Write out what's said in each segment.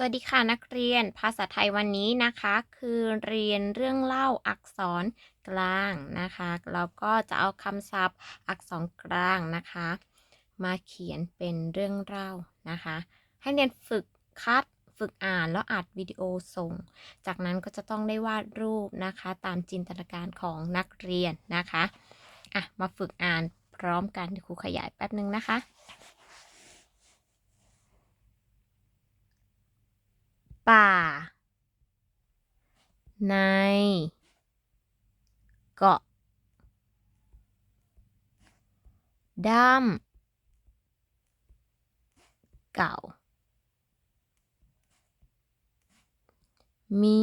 สวัสดีค่ะนักเรียนภาษาไทยวันนี้นะคะ คือเรียนเรื่องเล่าอักษรกลางนะคะแล้วก็จะเอาคำศัพท์อักษรกลางนะคะ มาเขียนเป็นเรื่องเล่านะคะ ให้เรียนฝึกคัดฝึกอ่านแล้วอัดวิดีโอส่ง จากนั้นก็จะต้องได้วาดรูปนะคะ ตามจินตนาการของนักเรียนนะคะอะมาฝึกอ่านพร้อมกันเดี๋ยวครูขยายแป๊บนึงนะคะ ป่า ใน เกาะด้ามเก่า มี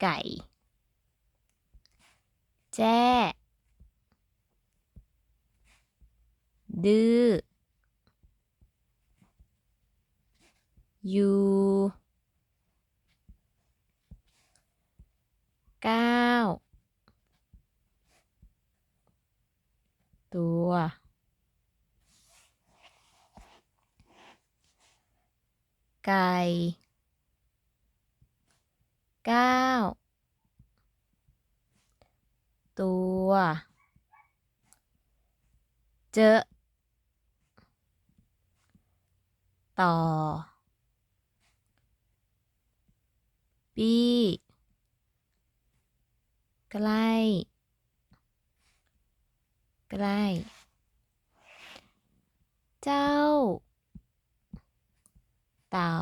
ไก่ แจ้ ดื้อ ยู่เก้าตัวไก่เก้าตัวเจอต่อ ปีใกล้ใกล้เจ้า เต่า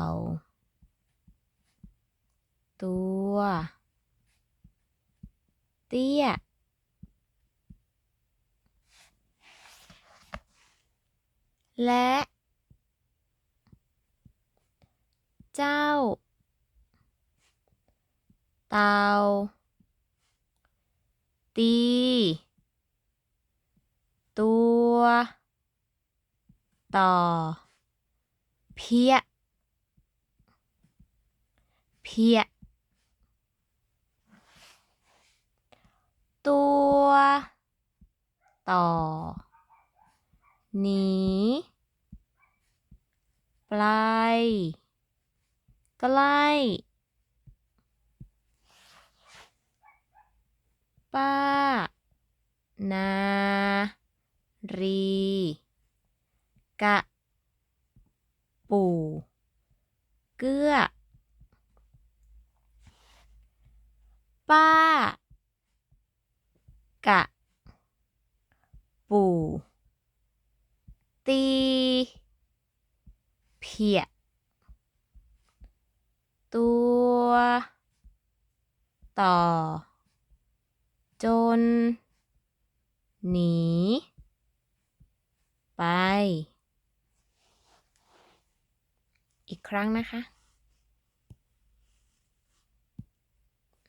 ตัว เตี้ย และ เจ้า เตา ตี ตัว ต่อ เพี้ย เพี้ย ตัว ต่อ หนีปลายใกล้ ป้า นา รี กะ ปู่เกื้อ ป้า กะ ปู่ตี เพีย ตัว ต่อ จน หนี ไป อีกครั้งนะคะ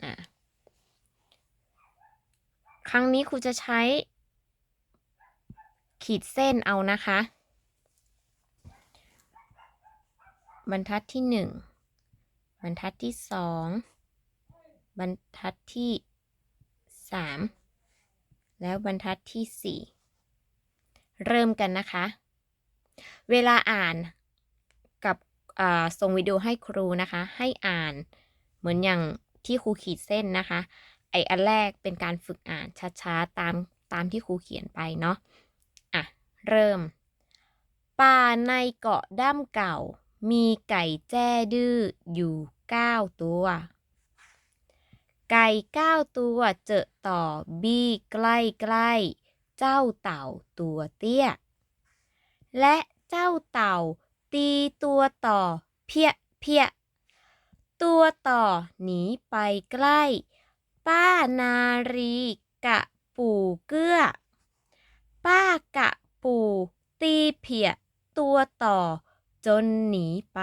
อะครั้งนี้ครูจะใช้ ขีดเส้นเอานะคะ บรรทัดที่หนึ่งบรรทัดที่สองบรรทัดที่สามแล้วบรรทัดที่สี่ เริ่มกันนะคะ เวลาอ่านกับส่งวิดีโอให้ครูนะคะ ให้อ่านเหมือนอย่างที่ครูขีดเส้นนะคะ ไออันแรกเป็นการฝึกอ่านช้าๆตามตามที่ครูเขียนไปเนาะอะ เริ่ม ป่าในเกาะด้ามเก่า มีไก่แจ้ดื้ออยู่เก้าตัว ไก่เก้าตัวเจอต่อบี้ใกล้ใกล้ เจ้าเต่าตัวเตี้ย และเจ้าเต่าตีตัวต่อเพี้ยเพี้ยตัวต่อหนีไปใกล้ ป้านารีกะปู่เกื้อ ป้ากะปู่ตีเพียตัวต่อจนหนีไป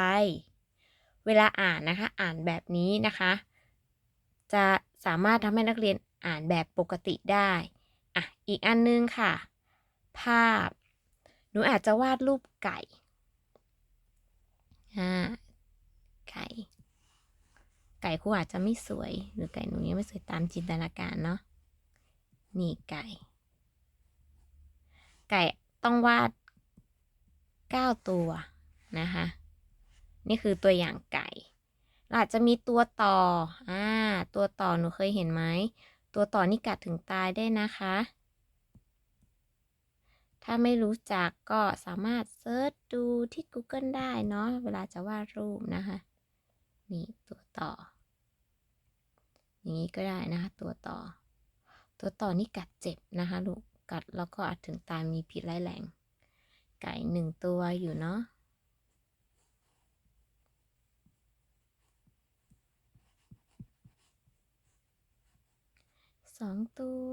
เวลาอ่านนะคะ อ่านแบบนี้นะคะ จะสามารถทำให้นักเรียนอ่านแบบปกติได้ อะอีกอันนึงค่ะ ภาพ หนูอาจจะวาดรูปไก่อ่าไก่ ไก่ครูอาจจะไม่สวย หรือไก่หนูยังไม่สวยตามจินตนาการเนาะนี่ไก่ ไก่ต้องวาดเก้าตัวนะคะนี่คือตัวอย่างไก่เราอาจจะมีตัวต่อ อ่า ตัวต่อหนูเคยเห็นไหม ตัวต่อนี่กัดถึงตายได้นะคะ ถ้าไม่รู้จักก็สามารถเซิร์ชดูที่ Google ได้เนาะเวลาจะวาดรูปนะคะ นี่ตัวต่อ อย่างนี้ก็ได้นะคะ ตัวต่อ ตัวต่อนี่กัดเจ็บนะคะลูกกัดแล้วก็อาจถึงตายมีพิษร้ายแรง ไก่หนึ่งตัวอยู่เนาะ สองตัว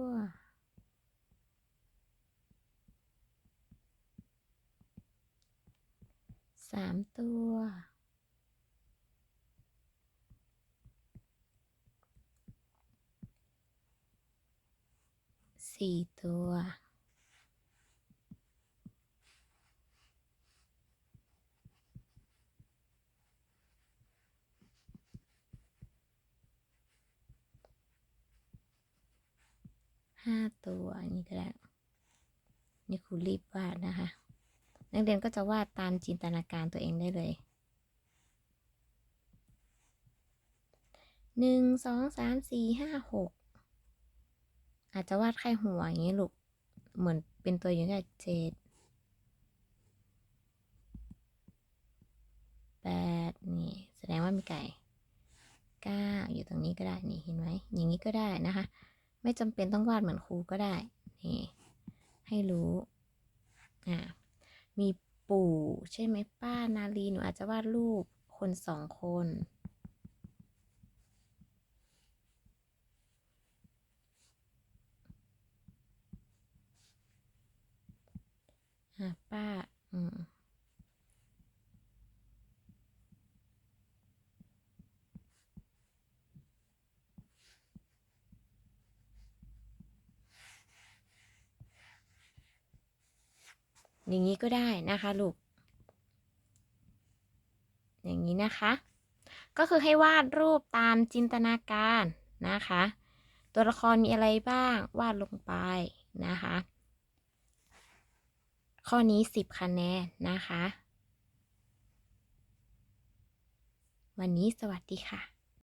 สามตัว สี่ตัว ห้าตัวนนี้ก็ได้ นี่ครูรีบวาดนะคะ นักเรียนก็จะวาดตามจินตนาการตัวเองได้เลยหนึ่งสองสามสี่ห้าหกอาจจะวาดแค่หัวอย่างนี้ลูก เหมือนเป็นตัวอย่างแค่เจ็ดแปดนี่แสดงว่ามีไก่เก้าอยู่ตรงนี้ก็ได้นี่เห็นไหมอย่างนี้ก็ได้นะคะ ไม่จำเป็นต้องวาดเหมือนครูก็ได้ นี่ ให้รู้ อ่า มีปู่ ใช่ไหมป้านาลีหนูอาจจะวาดรูปคนสองคน ป้า อืม อย่างนี้ก็ได้นะคะลูก อย่างนี้นะคะ ก็คือให้วาดรูปตามจินตนาการนะคะ ตัวละครมีอะไรบ้างวาดลงไปนะคะ ข้อนี้ 10 คะแนนนะคะ วันนี้สวัสดีค่ะ